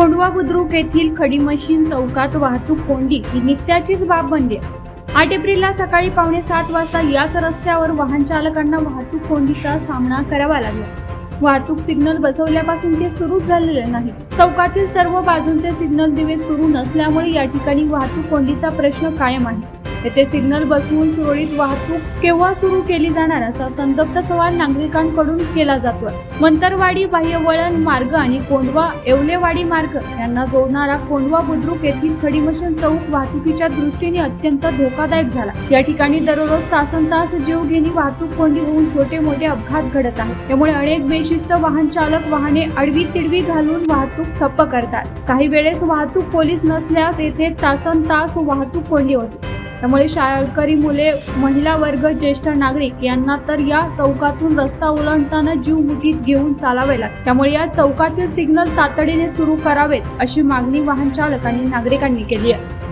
कोंडवा बुद्रुक येथील खडी मशीन चौकात वाहतूक कोंडी ही नित्याचीच बाब बनली आठ एप्रिलला सकाळी पावणे सात वाजता याच रस्त्यावर वाहन चालकांना वाहतूक कोंडीचा सामना करावा लागला. वाहतूक सिग्नल बसवल्यापासून ते सुरूच झालेले नाही. चौकातील सर्व बाजूंचे सिग्नल दिवे सुरू नसल्यामुळे या ठिकाणी वाहतूक कोंडीचा प्रश्न कायम आहे. येथे सिग्नल बसवून सुरळीत वाहतूक केव्हा सुरू केली जाणार असा संतप्त सवाल नागरिकांकडून केला जातोय. मंतरवाडी बाह्यवळण मार्ग आणि कोंडवा येवलेवाडी मार्ग यांना जोडणारा कोंडवा बुद्रुक येथील खडीमशन चौक वाहतुकीच्या दृष्टीने अत्यंत धोकादायक झाला. या ठिकाणी दररोज तासन तास जीवघेणी वाहतूक कोंडी होऊन छोटे मोठे अपघात घडत आहेत. त्यामुळे अनेक बेशिस्त वाहन चालक वाहने अडवी तिडवी घालून वाहतूक ठप्प करतात. काही वेळेस वाहतूक पोलीस नसल्यास येथे तासन तास वाहतूक कोंडी होती. त्यामुळे शाळकरी मुले महिला वर्ग ज्येष्ठ नागरिक यांना तर या चौकातून रस्ता ओलांडताना जीव मुठीत घेऊन चालावे लागते. त्यामुळे या चौकातील सिग्नल तातडीने सुरू करावेत अशी मागणी वाहन चालक आणि नागरिकांनी केली आहे.